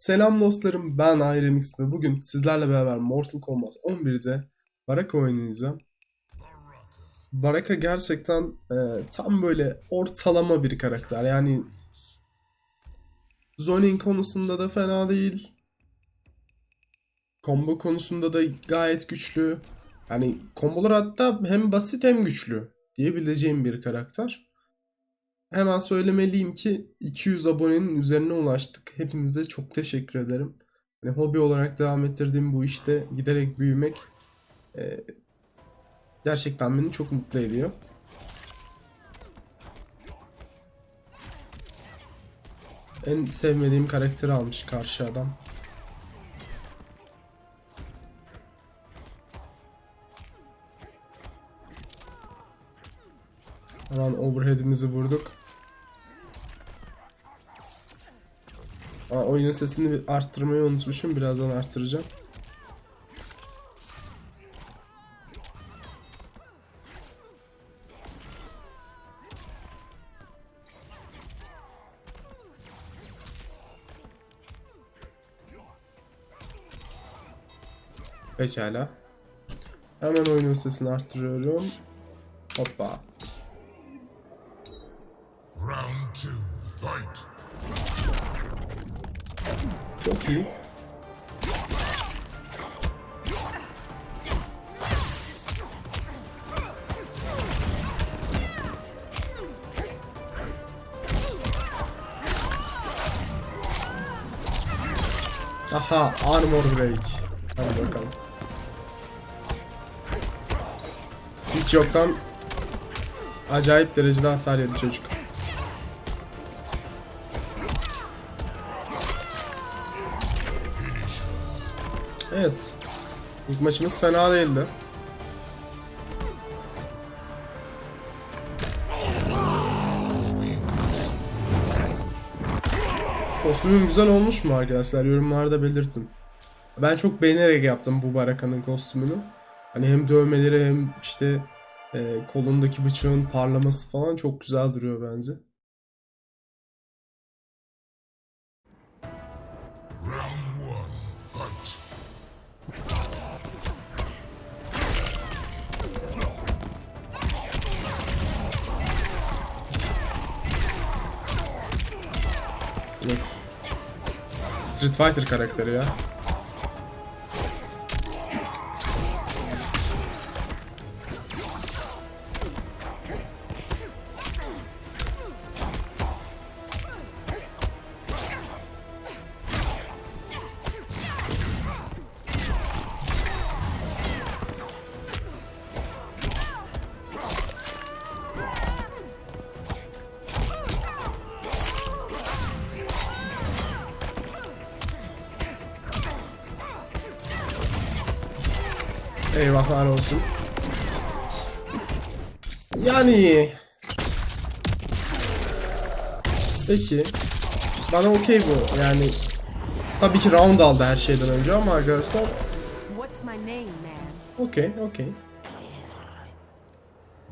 Selam dostlarım ben iRemix ve bugün sizlerle beraber Mortal Kombat 11'de Baraka oynayacağım. Baraka gerçekten e, tam böyle ortalama bir karakter yani zoning konusunda da fena değil. Combo konusunda da gayet güçlü. Yani kombolar hatta hem basit hem güçlü diyebileceğim bir karakter. Hemen söylemeliyim ki 200 abonenin üzerine ulaştık. Hepinize çok teşekkür ederim. Yani hobi olarak devam ettirdiğim bu işte giderek büyümek e, gerçekten beni çok mutlu ediyor. En sevmediğim karakteri almış karşı adam. Hemen overhead'imizi vurduk. Aa, oyunun sesini arttırmayı unutmuşum. Birazdan arttıracağım. Pekala. Hemen oyunun sesini arttırıyorum. Hoppa. Round two, fight. Çok iyi. Aha armor break. Hadi bakalım. Hiç yoktan acayip derecede hasar yedi çocuk. Evet. İlk maçımız fena değildi. Kostümüm güzel olmuş mu arkadaşlar? Yorumlarda belirtin. Ben çok beğenerek yaptım bu Baraka'nın kostümünü. Hani hem dövmeleri hem işte e, kolundaki bıçağın parlaması falan çok güzel duruyor bence. Street Fighter karakteri ya. Eyvahlar olsun. Yani Peki Bana okey bu yani Tabii ki round aldı her şeyden önce ama arkadaşlar? Okey okey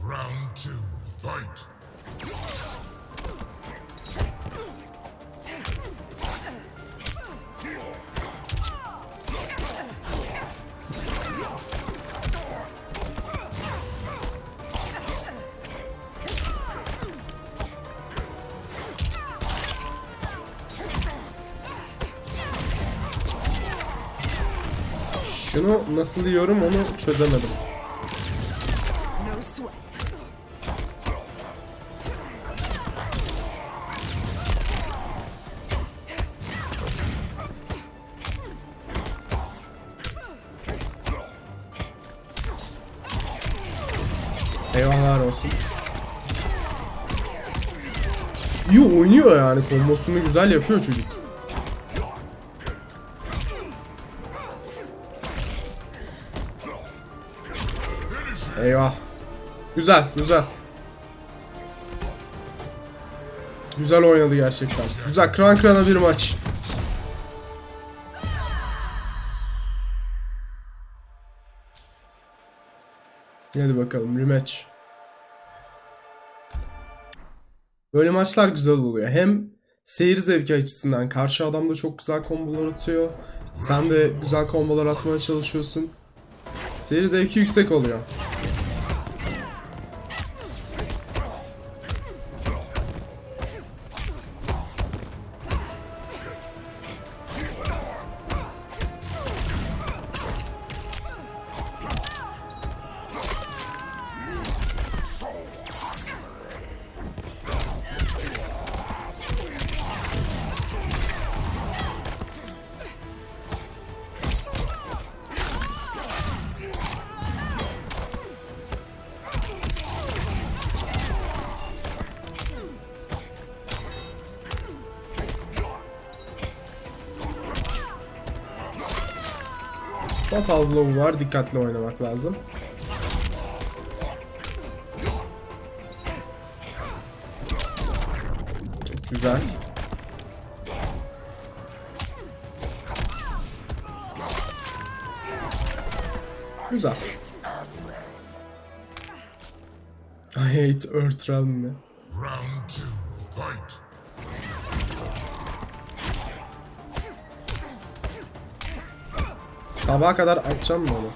Round two, fight. Şunu nasıl yiyorum onu çözemedim. Eyvahlar olsun İyi oynuyor yani kombosunu güzel yapıyor çocuk Eyvah. Güzel, güzel. Güzel oynadı gerçekten. Güzel, kran krana bir maç. Hadi bakalım rematch. Böyle maçlar güzel oluyor. Hem seyir zevki açısından karşı adam da çok güzel kombolar atıyor. Sen de güzel kombolar atmaya çalışıyorsun. Seyir zevki yüksek oluyor. Fatal Blow var. Dikkatli oynamak lazım. Güzel. Güzel. I hate Earth Realm Sabaha kadar açacağım mı onu?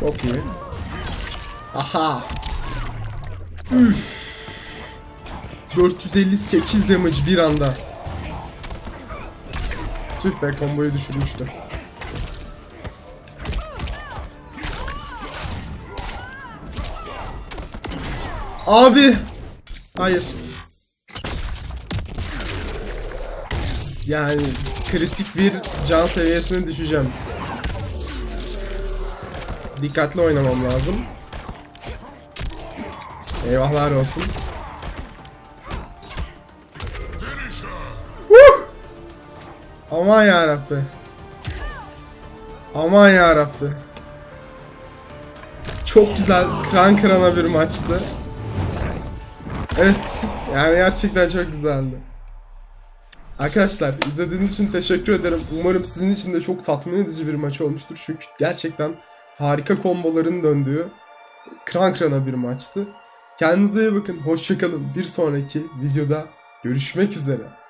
Çok iyi. Aha. Üf. 458 damage bir anda. Tüh be komboyu düşürmüştü. Abi. Hayır. Yani kritik bir can seviyesine düşeceğim. Dikkatli oynamam lazım. Eyvahlar olsun. Aman ya Rabbi. Aman ya Rabbi. Çok güzel kıran kırana bir maçtı. Evet. Yani gerçekten çok güzeldi. Arkadaşlar izlediğiniz için teşekkür ederim. Umarım sizin için de çok tatmin edici bir maç olmuştur. Çünkü gerçekten harika komboların döndüğü kran kırana bir maçtı. Kendinize iyi bakın. Hoşçakalın. Bir sonraki videoda görüşmek üzere.